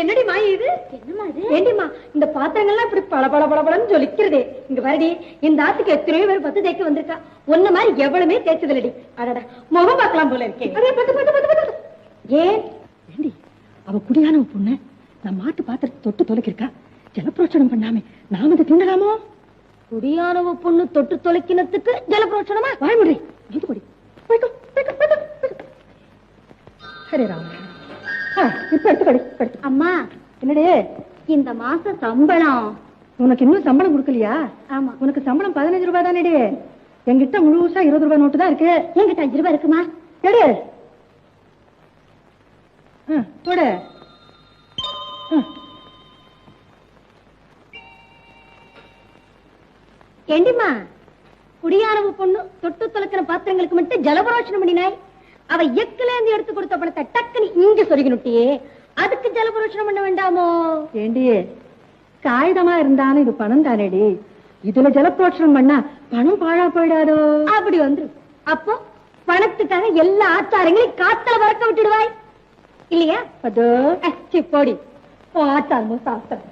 என்னடி மாய இது என்னமா இது? ஏண்டிமா இந்த பாத்திரங்கள்லாம் இப்படி பள பள பளபளன்னு ஜொலிக்கிறதே. இங்க பாருடி இந்த ஆத்துக்கு எத்தனையோ பேர் பத்து தேய்க்க வந்திருக்கா. மாதிரி எவ்வளவுமே தேய்ச்சதில்லடி. அடடா முகம் பார்க்கலாம் போல இருக்கே. அதே பத்து பத்து பத்து பத்து ஏன்? ஏண்டி அவ குடியான பொண்ணு நான் மாட்டு பாத்திரத்தை தொட்டு தொலைக்கிருக்கா? ஜலப்பிரோச்சனம் பண்ணாமே. நாம அதை திண்டலாமோ குடியானவ பொண்ணு தொட்டு தொலைக்கினத்துக்கு ஜலபிரோட்சணமா வாய் முடி வந்து கொடி போய்க்கோ, போய்க்கோ, போய்க்கோ, போய்க்கோ. ஹரே ராம. இப்ப எடுத்து அம்மா. என்னடி? இந்த மாச சம்பளம். உனக்கு இன்னும் சம்பளம் கொடுக்கலையா? ஆமா. உனக்கு சம்பளம் பதினஞ்சு ரூபாய் தானேடி? என்கிட்ட முழுசா இருபது ரூபாய் நோட்டு தான் இருக்கு. என்கிட்ட அஞ்சு ரூபாய் இருக்குமா? எடு. போடு. ஆ, ஏண்டிம்மா குடியானவ பொண்ணு தொட்டு தொலைக்கிற பாத்திரங்களுக்கு மட்டும் ஜலபரோஷனம் பண்ணினாய். அவ எக்கிலேந்து எடுத்து கொடுத்த பணத்தை டக்குன்னு இங்க சொருகினுட்டியே அதுக்கு ஜலபரோஷனம் பண்ண வேண்டாமோ? ஏண்டி காகிதமா இருந்தாலும் இது பணம் தானேடி. இதுல ஜலப்பிரோட்சணம் பண்ணா பணம் பாழா போயிடாதோ? அப்படி வந்துரு. அப்போ பணத்துக்காக எல்லா ஆச்சாரங்களையும் காத்தல பறக்க விட்டுடுவாய். இல்லையா? அதோ போடி. ஆச்சாரமும் சாஸ்திரம்